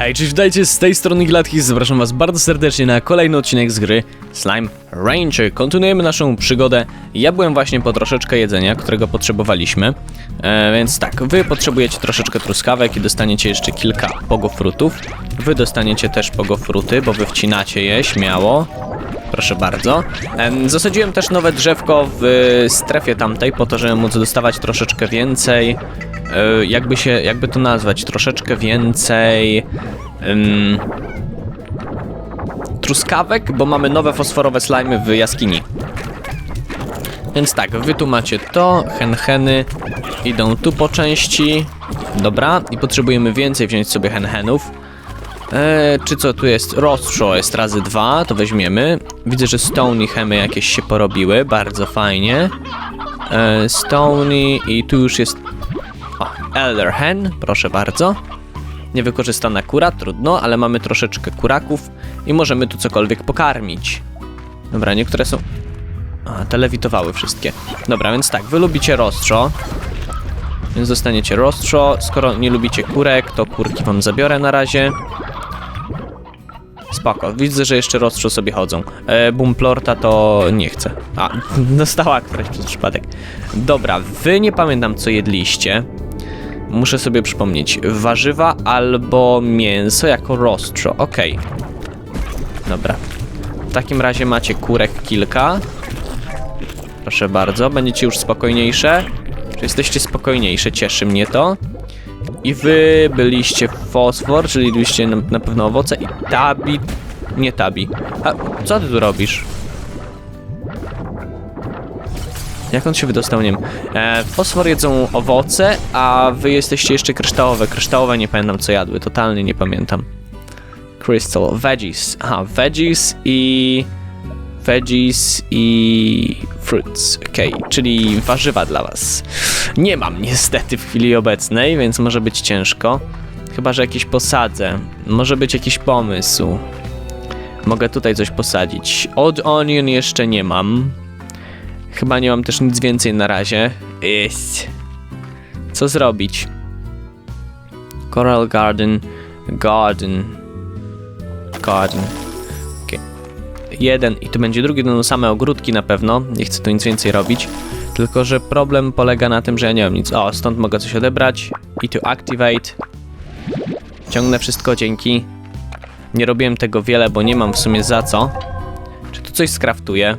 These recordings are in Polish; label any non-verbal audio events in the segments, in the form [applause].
Hej, cześć, witajcie z tej strony Gladkis, zapraszam was bardzo serdecznie na kolejny odcinek z gry Slime Ranger. Kontynuujemy naszą przygodę. Ja byłem właśnie po troszeczkę jedzenia, którego potrzebowaliśmy, e, więc tak, wy potrzebujecie troszeczkę truskawek i dostaniecie jeszcze kilka pogofrutów. Wy dostaniecie też pogofruty, bo wy wcinacie je śmiało. Proszę bardzo. Em, Zasadziłem też nowe drzewko w strefie tamtej, po to, żeby móc dostawać troszeczkę więcej. E, Jakby się, jakby to nazwać, troszeczkę więcej. truskawek, bo mamy nowe fosforowe slimy w jaskini. Więc tak, wy tu macie to, henheny idą tu po części. Dobra, i potrzebujemy więcej wziąć sobie henhenów. Eee, czy co tu jest? Rozstrzo jest razy dwa, to weźmiemy. Widzę, że Stony chemy jakieś się porobiły, bardzo fajnie. Eee, Stony i tu już jest... O, Elder Hen, proszę bardzo. Niewykorzystana kura, trudno, ale mamy troszeczkę kuraków i możemy tu cokolwiek pokarmić. Dobra, niektóre są... A, te lewitowały wszystkie. Dobra, więc tak, wy lubicie rozstrzo. Więc dostaniecie rozstrzo. Skoro nie lubicie kurek, to kurki wam zabiorę na razie. Spoko, widzę, że jeszcze rozstrzo sobie chodzą. E, Bumplorta to nie chcę. A, [laughs] dostała któraś przez przypadek. Dobra, wy nie pamiętam co jedliście. Muszę sobie przypomnieć. Warzywa albo mięso jako rozstrzo. Okej. Dobra. W takim razie macie kurek kilka. Proszę bardzo, będziecie już spokojniejsze. Czy jesteście spokojniejsze? Cieszy mnie to. I wy byliście fosfor, czyli byliście na, na pewno owoce i tabi... Nie tabi. A co ty tu robisz? Jak on się wydostał, nie wiem. E, fosfor jedzą owoce, a wy jesteście jeszcze kryształowe. Kryształowe nie pamiętam co jadły, totalnie nie pamiętam. Crystal, veggies. Aha, veggies i... Veggies i fruits. Okej, czyli warzywa dla was. Nie mam niestety w chwili obecnej, więc może być ciężko. Chyba, że jakieś posadzę. Może być jakiś pomysł. Mogę tutaj coś posadzić. Odd onion jeszcze nie mam. Chyba nie mam też nic więcej na razie. Jest. Co zrobić? Coral Garden. Garden. Garden. Okej. Jeden i tu będzie drugi, będą same ogródki na pewno. Nie chcę tu nic więcej robić. Tylko, że problem polega na tym, że ja nie mam nic. O, stąd mogę coś odebrać. I tu activate. Ciągnę wszystko, dzięki. Nie robiłem tego wiele, bo nie mam w sumie za co. Czy tu coś skraftuję?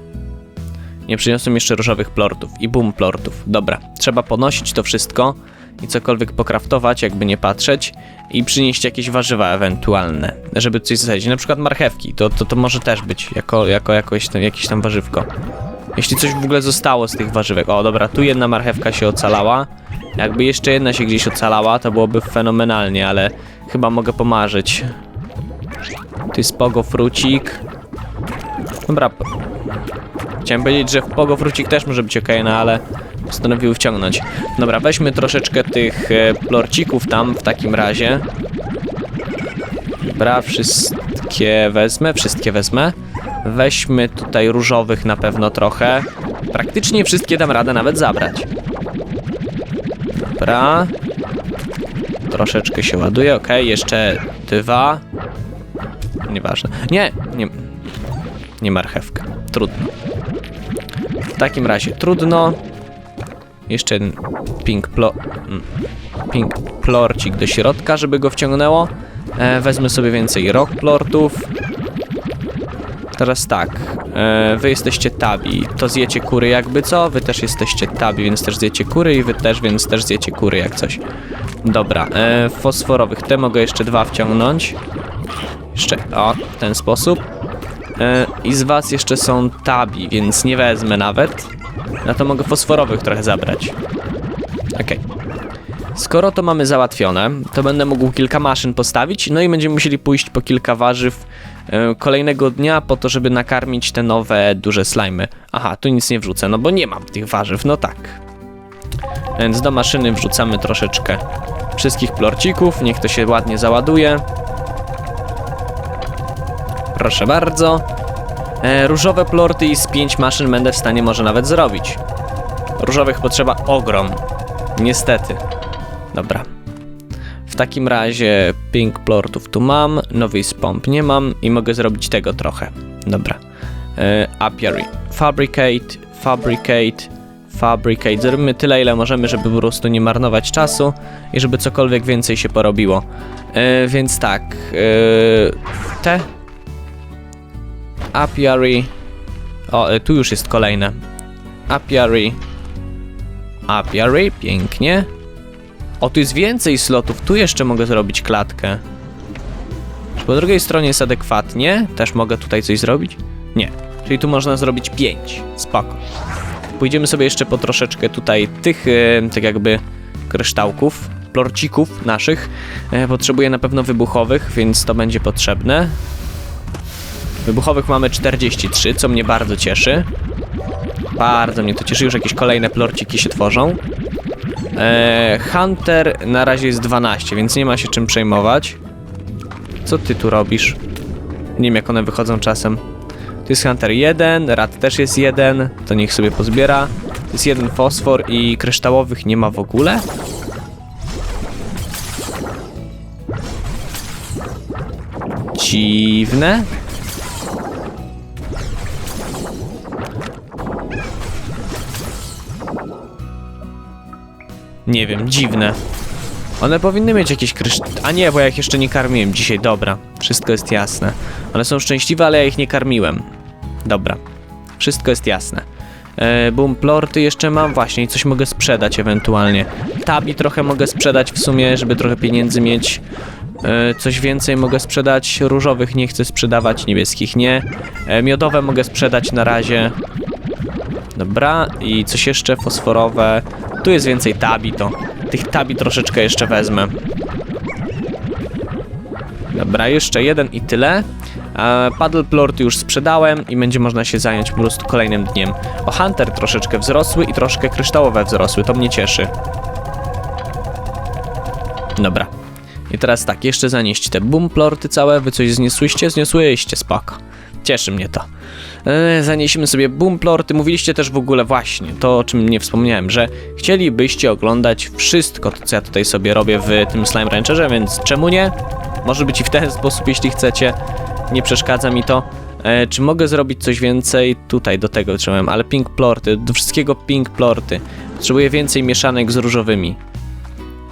Nie przyniosłem jeszcze różowych plortów i boom plortów. Dobra, trzeba ponosić to wszystko i cokolwiek pokraftować, jakby nie patrzeć i przynieść jakieś warzywa ewentualne, żeby coś zasadzić. Na przykład marchewki, to, to, to może też być jako, jako jakoś tam, jakieś tam warzywko. Jeśli coś w ogóle zostało z tych warzywek. O, dobra, tu jedna marchewka się ocalała. Jakby jeszcze jedna się gdzieś ocalała, to byłoby fenomenalnie, ale chyba mogę pomarzyć. Tu jest pogofrucik. Dobra, Chciałem powiedzieć, że w pogofrucik też może być ok, no ale postanowił wciągnąć. Dobra, weźmy troszeczkę tych e, plorcików tam w takim razie. Dobra, wszystkie wezmę, wszystkie wezmę. Weźmy tutaj różowych na pewno trochę. Praktycznie wszystkie dam radę nawet zabrać. Dobra. Troszeczkę się ładuje, ok, jeszcze dwa. Nieważne. Nie, nie. Nie marchewka. Trudno. W takim razie trudno. Jeszcze jeden pink, plo, mm, pink plorcik do środka, żeby go wciągnęło. E, wezmę sobie więcej rock plortów. Teraz tak, e, wy jesteście tabi, to zjecie kury jakby co, wy też jesteście tabi, więc też zjecie kury i wy też, więc też zjecie kury jak coś. Dobra, e, fosforowych te mogę jeszcze dwa wciągnąć. Jeszcze, o, w ten sposób. E, I z was jeszcze są tabi, więc nie wezmę nawet. Na to mogę fosforowych trochę zabrać. Okej. Skoro to mamy załatwione, to będę mógł kilka maszyn postawić, no i będziemy musieli pójść po kilka warzyw e, kolejnego dnia po to, żeby nakarmić te nowe duże slimy. Aha, tu nic nie wrzucę, no bo nie mam tych warzyw, no tak. Więc do maszyny wrzucamy troszeczkę wszystkich plorcików, niech to się ładnie załaduje. Proszę bardzo. E, różowe plorty i z 5 maszyn będę w stanie może nawet zrobić. Różowych potrzeba ogrom. Niestety. Dobra. W takim razie pink plortów tu mam, nowy pomp nie mam i mogę zrobić tego trochę. Dobra. E, apiary. Fabricate, fabricate, fabricate. Zrobimy tyle, ile możemy, żeby po prostu nie marnować czasu i żeby cokolwiek więcej się porobiło. E, więc tak. E, te. Apiary. O, e, tu już jest kolejne. Apiary. Apiary, pięknie. O, tu jest więcej slotów, tu jeszcze mogę zrobić klatkę. Po drugiej stronie jest adekwatnie? Też mogę tutaj coś zrobić? Nie. Czyli tu można zrobić 5. Spoko. Pójdziemy sobie jeszcze po troszeczkę tutaj tych, e, tak jakby, kryształków, plorcików naszych. E, potrzebuję na pewno wybuchowych, więc to będzie potrzebne. Wybuchowych mamy 43, co mnie bardzo cieszy. Bardzo mnie to cieszy, już jakieś kolejne plorciki się tworzą. E, Hunter na razie jest 12, więc nie ma się czym przejmować. Co ty tu robisz? Nie wiem jak one wychodzą czasem. To jest Hunter 1, Rat też jest 1, to niech sobie pozbiera. To jest jeden fosfor i kryształowych nie ma w ogóle? Dziwne. Nie wiem, dziwne. One powinny mieć jakieś kryształy. A nie, bo ja ich jeszcze nie karmiłem dzisiaj, dobra. Wszystko jest jasne. One są szczęśliwe, ale ja ich nie karmiłem. Dobra. Wszystko jest jasne. E, boom, plorty jeszcze mam, właśnie, i coś mogę sprzedać ewentualnie. Tabi trochę mogę sprzedać w sumie, żeby trochę pieniędzy mieć. E, coś więcej mogę sprzedać. Różowych nie chcę sprzedawać, niebieskich nie. E, miodowe mogę sprzedać na razie. Dobra, i coś jeszcze fosforowe. Tu jest więcej tabi, to tych tabi troszeczkę jeszcze wezmę. Dobra, jeszcze jeden i tyle. E, Paddle plorty już sprzedałem i będzie można się zająć po prostu kolejnym dniem. O Hunter troszeczkę wzrosły i troszkę kryształowe wzrosły, to mnie cieszy. Dobra. I teraz tak, jeszcze zanieść te boom plorty całe, wy coś zniosłyście? Zniosłyście, spoko. Cieszy mnie to. E, zaniesiemy sobie boom plorty. Mówiliście też w ogóle właśnie to, o czym nie wspomniałem, że chcielibyście oglądać wszystko to, co ja tutaj sobie robię w tym Slime Rancherze, więc czemu nie? Może być i w ten [laughs] sposób, jeśli chcecie. Nie przeszkadza mi to. E, czy mogę zrobić coś więcej? Tutaj do tego trzymałem, ale pink plorty, do wszystkiego pink plorty. Potrzebuję więcej mieszanek z różowymi.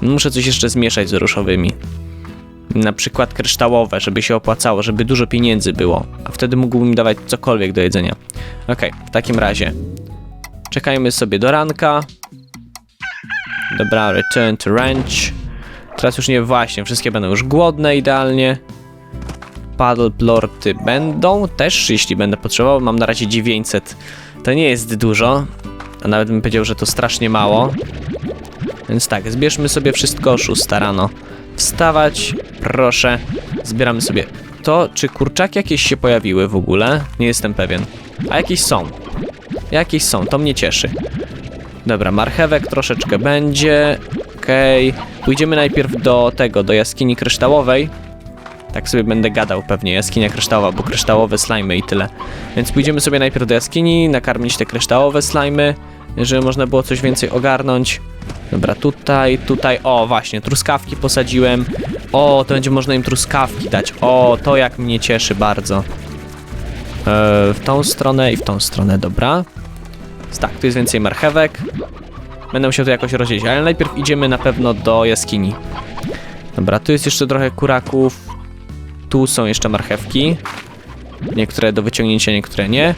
Muszę coś jeszcze zmieszać z różowymi. Na przykład kryształowe, żeby się opłacało, żeby dużo pieniędzy było, a wtedy mógłbym dawać cokolwiek do jedzenia. Okej, w takim razie czekajmy sobie do ranka. Dobra, return to ranch. Teraz już nie właśnie, wszystkie będą już głodne idealnie. Paddle plorty będą też, jeśli będę potrzebował. Mam na razie 900. To nie jest dużo, a nawet bym powiedział, że to strasznie mało. Więc tak, zbierzmy sobie wszystko o 6 rano. Wstawać, proszę. Zbieramy sobie to. Czy kurczaki jakieś się pojawiły w ogóle? Nie jestem pewien. A jakieś są. Jakieś są, to mnie cieszy. Dobra, marchewek troszeczkę będzie. Okej. Pójdziemy najpierw do tego, do jaskini kryształowej. Tak sobie będę gadał pewnie, jaskinia kryształowa, bo kryształowe slimy i tyle. Więc pójdziemy sobie najpierw do jaskini, nakarmić te kryształowe slimy, żeby można było coś więcej ogarnąć. Dobra, tutaj, tutaj, o właśnie, truskawki posadziłem. O, to będzie można im truskawki dać. O, to jak mnie cieszy bardzo. E, w tą stronę i w tą stronę, dobra. Tak, tu jest więcej marchewek. Będę musiał to jakoś rozdzielić, ale najpierw idziemy na pewno do jaskini. Dobra, tu jest jeszcze trochę kuraków. Tu są jeszcze marchewki. Niektóre do wyciągnięcia, niektóre nie.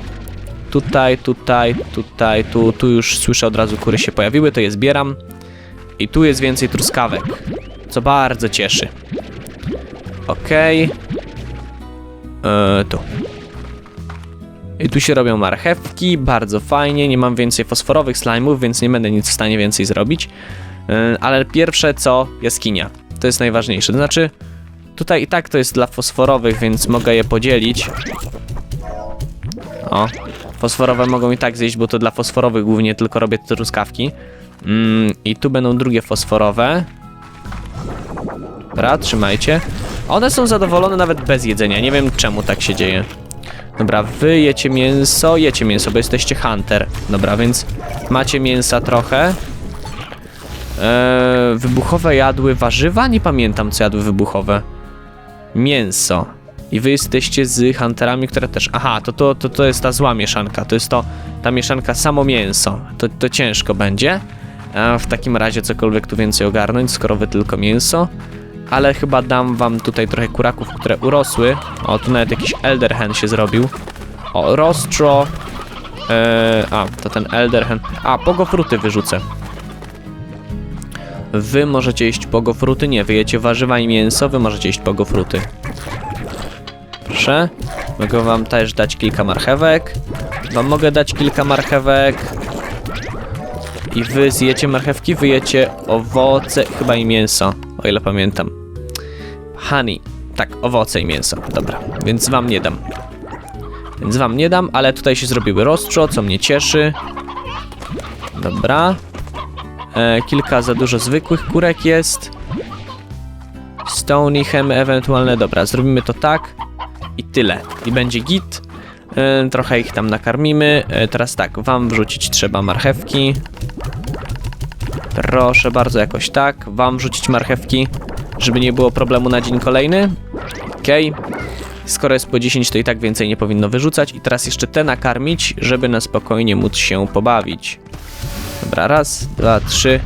Tutaj, tutaj, tutaj, tu, tu już słyszę od razu kury się pojawiły, to je zbieram. I tu jest więcej truskawek, co bardzo cieszy. Okej. Eee, tu. I tu się robią marchewki, bardzo fajnie, nie mam więcej fosforowych slime'ów, więc nie będę nic w stanie więcej zrobić. Eee, ale pierwsze co, jaskinia. To jest najważniejsze, to znaczy tutaj i tak to jest dla fosforowych, więc mogę je podzielić. O, fosforowe mogą i tak zjeść, bo to dla fosforowych głównie tylko robię truskawki. Mm, I tu będą drugie fosforowe. Dobra, trzymajcie. One są zadowolone nawet bez jedzenia. Nie wiem czemu tak się dzieje. Dobra, wy jecie mięso, jecie mięso, bo jesteście hunter. Dobra, więc macie mięsa trochę. Eee, wybuchowe jadły warzywa? Nie pamiętam, co jadły wybuchowe. Mięso. I wy jesteście z hunterami, które też... Aha, to, to, to, to jest ta zła mieszanka. To jest to, ta mieszanka samo mięso. To, to ciężko będzie. E, w takim razie cokolwiek tu więcej ogarnąć, skoro wy tylko mięso. Ale chyba dam wam tutaj trochę kuraków, które urosły. O, tu nawet jakiś elder hen się zrobił. O, rostro. Eee, a, to ten elder hen. A, pogofruty wyrzucę. Wy możecie jeść pogofruty? Nie, wy jecie warzywa i mięso, wy możecie jeść pogofruty. Proszę. Mogę wam też dać kilka marchewek. Wam mogę dać kilka marchewek. I wy zjecie marchewki, wy jecie owoce, chyba i mięso, o ile pamiętam. Honey. Tak, owoce i mięso. Dobra, więc wam nie dam. Więc wam nie dam, ale tutaj się zrobiły rozczo, co mnie cieszy. Dobra. E, kilka za dużo zwykłych kurek jest. Stony, hemy ewentualne. Dobra, zrobimy to tak. I tyle. I będzie git. E, trochę ich tam nakarmimy. E, teraz tak, wam wrzucić trzeba marchewki. Proszę bardzo, jakoś tak. Wam wrzucić marchewki, żeby nie było problemu na dzień kolejny. Okej. Skoro jest po 10, to i tak więcej nie powinno wyrzucać. I teraz jeszcze te nakarmić, żeby na spokojnie móc się pobawić. Dobra, raz, dwa, trzy.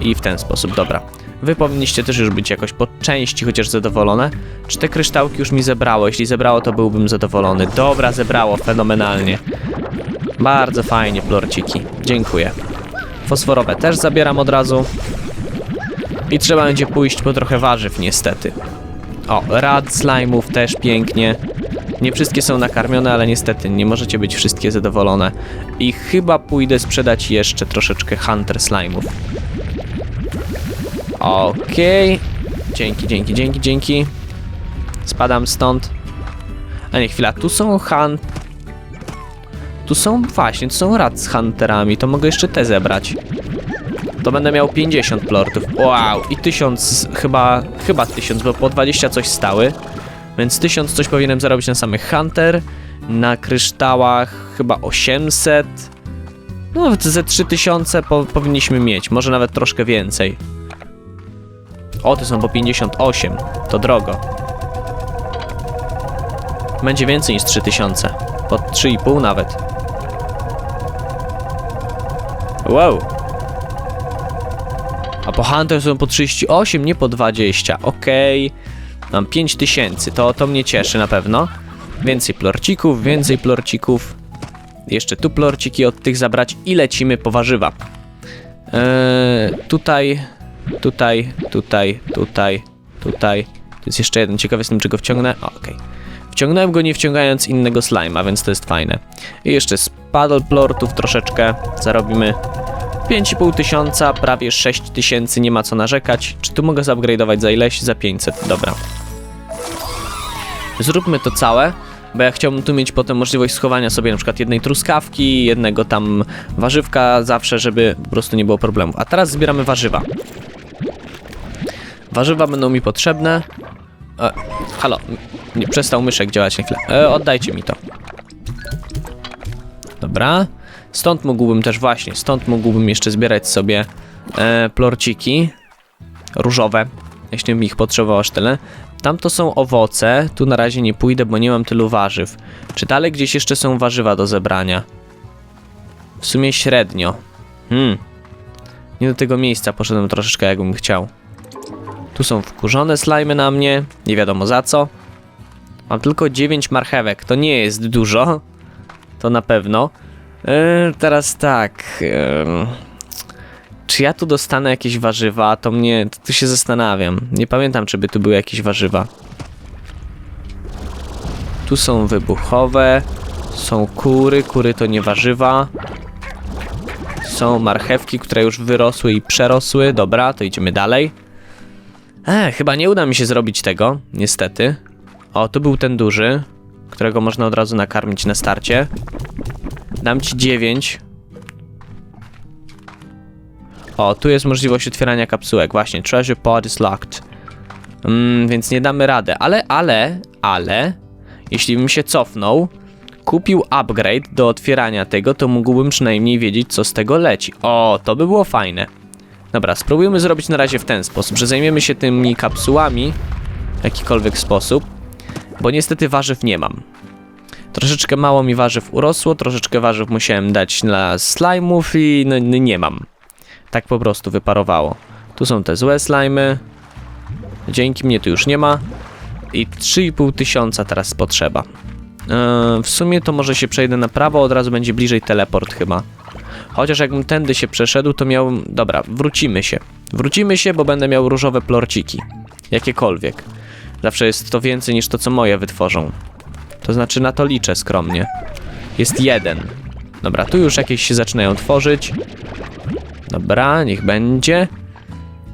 I w ten sposób, dobra. Wy powinniście też już być jakoś po części chociaż zadowolone. Czy te kryształki już mi zebrało? Jeśli zebrało, to byłbym zadowolony. Dobra, zebrało, fenomenalnie. Bardzo fajnie, plorciki. Dziękuję. Fosforowe też zabieram od razu. I trzeba będzie pójść po trochę warzyw, niestety. O, rad slime'ów też pięknie. Nie wszystkie są nakarmione, ale niestety nie możecie być wszystkie zadowolone. I chyba pójdę sprzedać jeszcze troszeczkę Hunter Slime'ów. Okej. Dzięki, dzięki, dzięki, dzięki. Spadam stąd. A nie, chwila, tu są han... Tu są, właśnie, tu są rad z hunterami, to mogę jeszcze te zebrać. To będę miał 50 plortów. Wow, i 1000, chyba, chyba 1000, bo po 20 coś stały. Więc 1000 coś powinienem zarobić na samych hunter. Na kryształach chyba 800. No, ze 3000 po, powinniśmy mieć, może nawet troszkę więcej. O, to są po 58. To drogo. Będzie więcej niż 3000. Po 3,5 nawet. Wow. A po Hunter są po 38, nie po 20. Okej. Mam 5000, to, to mnie cieszy na pewno. Więcej plorcików, więcej plorcików. Jeszcze tu plorciki od tych zabrać i lecimy po warzywa. Eee, tutaj, tutaj, tutaj, tutaj, tutaj. To jest jeszcze jeden. Ciekawy jestem, czy go wciągnę. Okej. Wciągnąłem go nie wciągając innego slima, więc to jest fajne. I jeszcze z paddle plortów troszeczkę zarobimy. 5,5 tysiąca, prawie 6 tysięcy, nie ma co narzekać. Czy tu mogę zupgrade'ować za ileś? Za 500, dobra. Zróbmy to całe, bo ja chciałbym tu mieć potem możliwość schowania sobie na przykład jednej truskawki, jednego tam warzywka zawsze, żeby po prostu nie było problemów. A teraz zbieramy warzywa. Warzywa będą mi potrzebne. E, halo, nie, przestał myszek działać na chwilę. E, oddajcie mi to. Dobra. Stąd mógłbym też właśnie, stąd mógłbym jeszcze zbierać sobie e, plorciki różowe, jeśli bym ich potrzebował aż tyle. Tam to są owoce, tu na razie nie pójdę, bo nie mam tylu warzyw. Czy dalej gdzieś jeszcze są warzywa do zebrania? W sumie średnio. Hmm. Nie do tego miejsca poszedłem troszeczkę jakbym chciał. Tu są wkurzone slajmy na mnie, nie wiadomo za co. Mam tylko 9 marchewek, to nie jest dużo. To na pewno. Yy, teraz tak. Czy ja tu dostanę jakieś warzywa? To mnie. Tu się zastanawiam. Nie pamiętam, czy by tu były jakieś warzywa. Tu są wybuchowe. Są kury. Kury to nie warzywa. Są marchewki, które już wyrosły i przerosły. Dobra, to idziemy dalej. E, chyba nie uda mi się zrobić tego, niestety. O, tu był ten duży, którego można od razu nakarmić na starcie. Dam ci 9. O, tu jest możliwość otwierania kapsułek. Właśnie, treasure pod is locked. Mm, więc nie damy rady. Ale, ale, ale, jeśli bym się cofnął, kupił upgrade do otwierania tego, to mógłbym przynajmniej wiedzieć, co z tego leci. O, to by było fajne. Dobra, spróbujmy zrobić na razie w ten sposób, że zajmiemy się tymi kapsułami w jakikolwiek sposób, bo niestety warzyw nie mam. Troszeczkę mało mi warzyw urosło, troszeczkę warzyw musiałem dać dla slajmów i no, nie mam. Tak po prostu wyparowało. Tu są te złe slajmy. Dzięki mnie tu już nie ma. I 3,5 tysiąca teraz potrzeba. Eee, w sumie to może się przejdę na prawo, od razu będzie bliżej teleport chyba. Chociaż jakbym tędy się przeszedł, to miałbym... Dobra, wrócimy się. Wrócimy się, bo będę miał różowe plorciki. Jakiekolwiek. Zawsze jest to więcej niż to, co moje wytworzą. To znaczy na to liczę skromnie. Jest jeden. Dobra, tu już jakieś się zaczynają tworzyć. Dobra, niech będzie.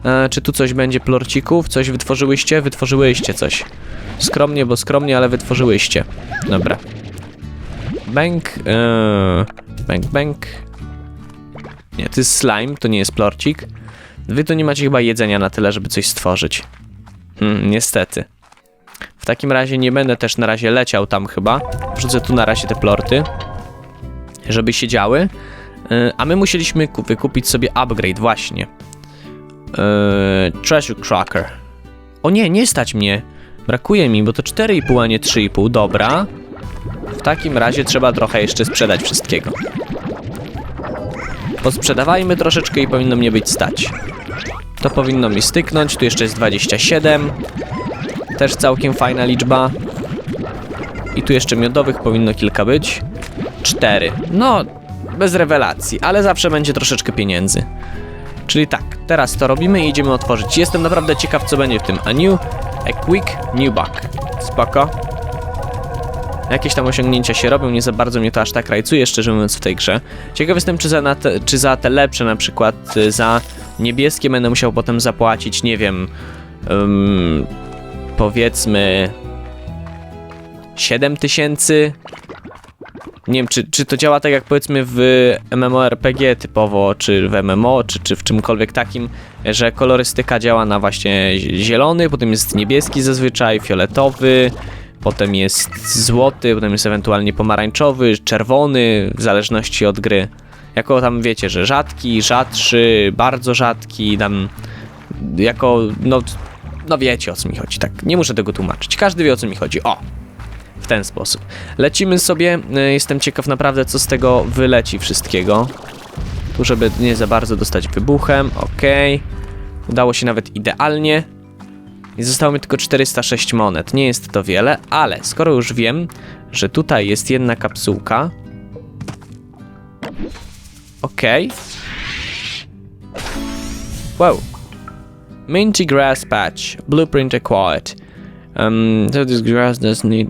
E, czy tu coś będzie plorcików? Coś wytworzyłyście? Wytworzyłyście coś. Skromnie, bo skromnie, ale wytworzyłyście. Dobra. Bank. E, bank, bank. Nie, to jest slime, to nie jest plorcik. Wy to nie macie chyba jedzenia na tyle, żeby coś stworzyć. Hmm, niestety. W takim razie nie będę też na razie leciał tam chyba. Wrzucę tu na razie te plorty, żeby się działy. Yy, a my musieliśmy ku- wykupić sobie upgrade, właśnie. Yy, treasure Cracker. O nie, nie stać mnie. Brakuje mi, bo to 4,5, a nie 3,5. Dobra. W takim razie trzeba trochę jeszcze sprzedać wszystkiego. Posprzedawajmy troszeczkę i powinno mnie być stać. To powinno mi styknąć. Tu jeszcze jest 27. Też całkiem fajna liczba. I tu jeszcze miodowych powinno kilka być. Cztery. No, bez rewelacji, ale zawsze będzie troszeczkę pieniędzy. Czyli tak, teraz to robimy i idziemy otworzyć. Jestem naprawdę ciekaw, co będzie w tym. A new, a quick new bug. Spoko. Jakieś tam osiągnięcia się robią, nie za bardzo mnie to aż tak rajcuje, szczerze mówiąc, w tej grze. Ciekaw jestem, czy za, te, czy za te lepsze, na przykład y, za niebieskie będę musiał potem zapłacić, nie wiem, ym, powiedzmy 7 tysięcy. Nie wiem, czy, czy to działa tak jak powiedzmy w MMORPG typowo, czy w MMO, czy, czy w czymkolwiek takim, że kolorystyka działa na właśnie zielony, potem jest niebieski zazwyczaj, fioletowy, potem jest złoty, potem jest ewentualnie pomarańczowy, czerwony, w zależności od gry. Jako tam wiecie, że rzadki, rzadszy, bardzo rzadki, tam jako, no, no wiecie o co mi chodzi, tak, nie muszę tego tłumaczyć, każdy wie o co mi chodzi, o, w ten sposób. Lecimy sobie, y, jestem ciekaw naprawdę co z tego wyleci wszystkiego, tu żeby nie za bardzo dostać wybuchem, ok, udało się nawet idealnie, i zostało mi tylko 406 monet. Nie jest to wiele, ale skoro już wiem, że tutaj jest jedna kapsułka. Okej. Wow. Minty grass patch. Blueprint acquired. Um, so this grass does need...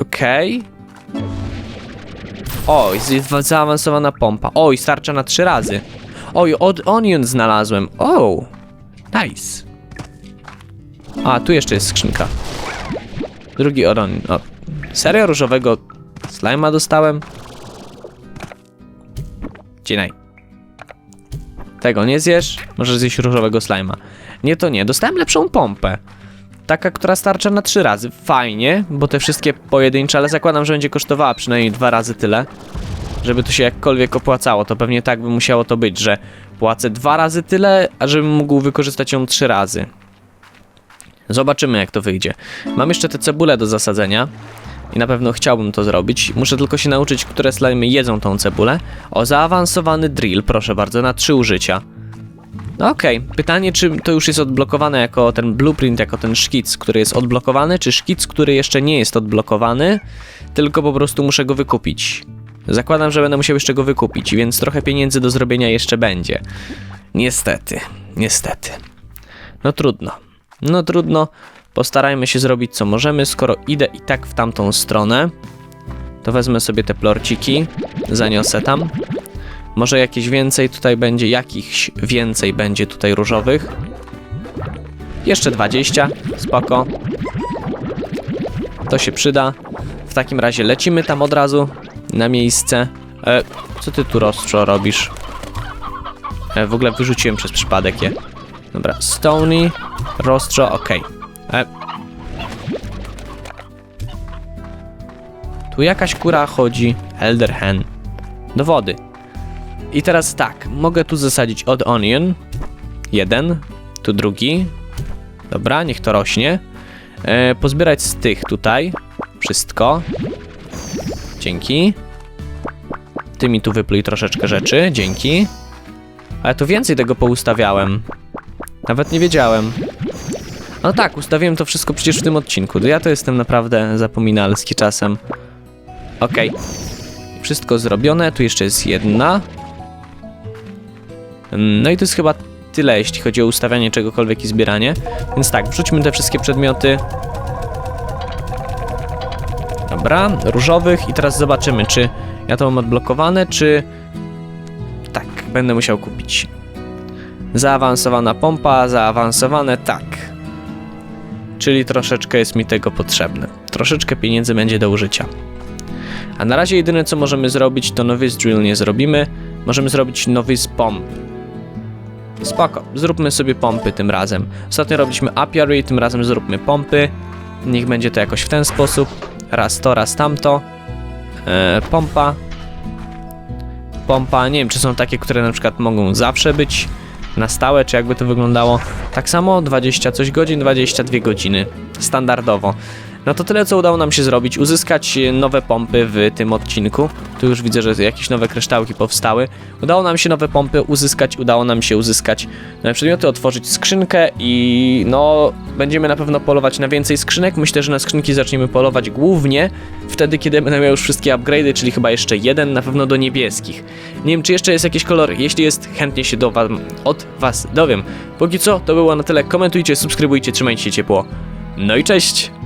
Okej. O, jest zaawansowana pompa. Oj, starcza na trzy razy. Oj, od onion znalazłem. O, nice. A, tu jeszcze jest skrzynka. Drugi oron. O, serio różowego slima dostałem? Cinaj. Tego nie zjesz? Możesz zjeść różowego slima. Nie, to nie. Dostałem lepszą pompę. Taka, która starcza na trzy razy. Fajnie, bo te wszystkie pojedyncze, ale zakładam, że będzie kosztowała przynajmniej dwa razy tyle. Żeby to się jakkolwiek opłacało, to pewnie tak by musiało to być, że płacę dwa razy tyle, a żebym mógł wykorzystać ją trzy razy. Zobaczymy, jak to wyjdzie. Mam jeszcze te cebule do zasadzenia i na pewno chciałbym to zrobić. Muszę tylko się nauczyć, które slimy jedzą tą cebulę. O, zaawansowany drill, proszę bardzo, na trzy użycia. No okej, pytanie, czy to już jest odblokowane jako ten blueprint, jako ten szkic, który jest odblokowany, czy szkic, który jeszcze nie jest odblokowany, tylko po prostu muszę go wykupić. Zakładam, że będę musiał jeszcze go wykupić, więc trochę pieniędzy do zrobienia jeszcze będzie. Niestety, niestety. No trudno. No trudno, postarajmy się zrobić co możemy. Skoro idę i tak w tamtą stronę, to wezmę sobie te plorciki, zaniosę tam. Może jakieś więcej tutaj będzie, jakichś więcej będzie tutaj różowych. Jeszcze 20, spoko. To się przyda. W takim razie lecimy tam od razu na miejsce. E, co ty tu rozczo robisz? E, w ogóle wyrzuciłem przez przypadek je. Dobra, Stony, Rostro, ok. E. Tu jakaś kura chodzi. Elder Hen. Do wody. I teraz tak, mogę tu zasadzić od onion. Jeden, tu drugi. Dobra, niech to rośnie. E, pozbierać z tych tutaj. Wszystko. Dzięki. Ty mi tu wypluj troszeczkę rzeczy, dzięki. Ale tu więcej tego poustawiałem. Nawet nie wiedziałem. No tak, ustawiłem to wszystko przecież w tym odcinku. Ja to jestem naprawdę zapominalski czasem. Okej. Wszystko zrobione, tu jeszcze jest jedna. No i to jest chyba tyle, jeśli chodzi o ustawianie czegokolwiek i zbieranie. Więc tak, wrzućmy te wszystkie przedmioty. Dobra, różowych i teraz zobaczymy, czy ja to mam odblokowane, czy... Tak, będę musiał kupić. Zaawansowana pompa, zaawansowane, tak. Czyli troszeczkę jest mi tego potrzebne. Troszeczkę pieniędzy będzie do użycia. A na razie jedyne co możemy zrobić to nowy drill nie zrobimy. Możemy zrobić nowy pomp. Spoko, zróbmy sobie pompy tym razem. Ostatnio robiliśmy apiary, tym razem zróbmy pompy. Niech będzie to jakoś w ten sposób. Raz to, raz tamto. E, pompa. Pompa, nie wiem czy są takie, które na przykład mogą zawsze być na stałe, czy jakby to wyglądało. Tak samo 20 coś godzin, 22 godziny. Standardowo. No to tyle, co udało nam się zrobić. Uzyskać nowe pompy w tym odcinku. Tu już widzę, że jakieś nowe kryształki powstały. Udało nam się nowe pompy uzyskać, udało nam się uzyskać nowe przedmioty, otworzyć skrzynkę i no będziemy na pewno polować na więcej skrzynek. Myślę, że na skrzynki zaczniemy polować głównie wtedy, kiedy będę miał już wszystkie upgrade'y, czyli chyba jeszcze jeden, na pewno do niebieskich. Nie wiem, czy jeszcze jest jakiś kolor. Jeśli jest, chętnie się do wam, od was dowiem. Póki co, to było na tyle. Komentujcie, subskrybujcie, trzymajcie się ciepło. No i cześć!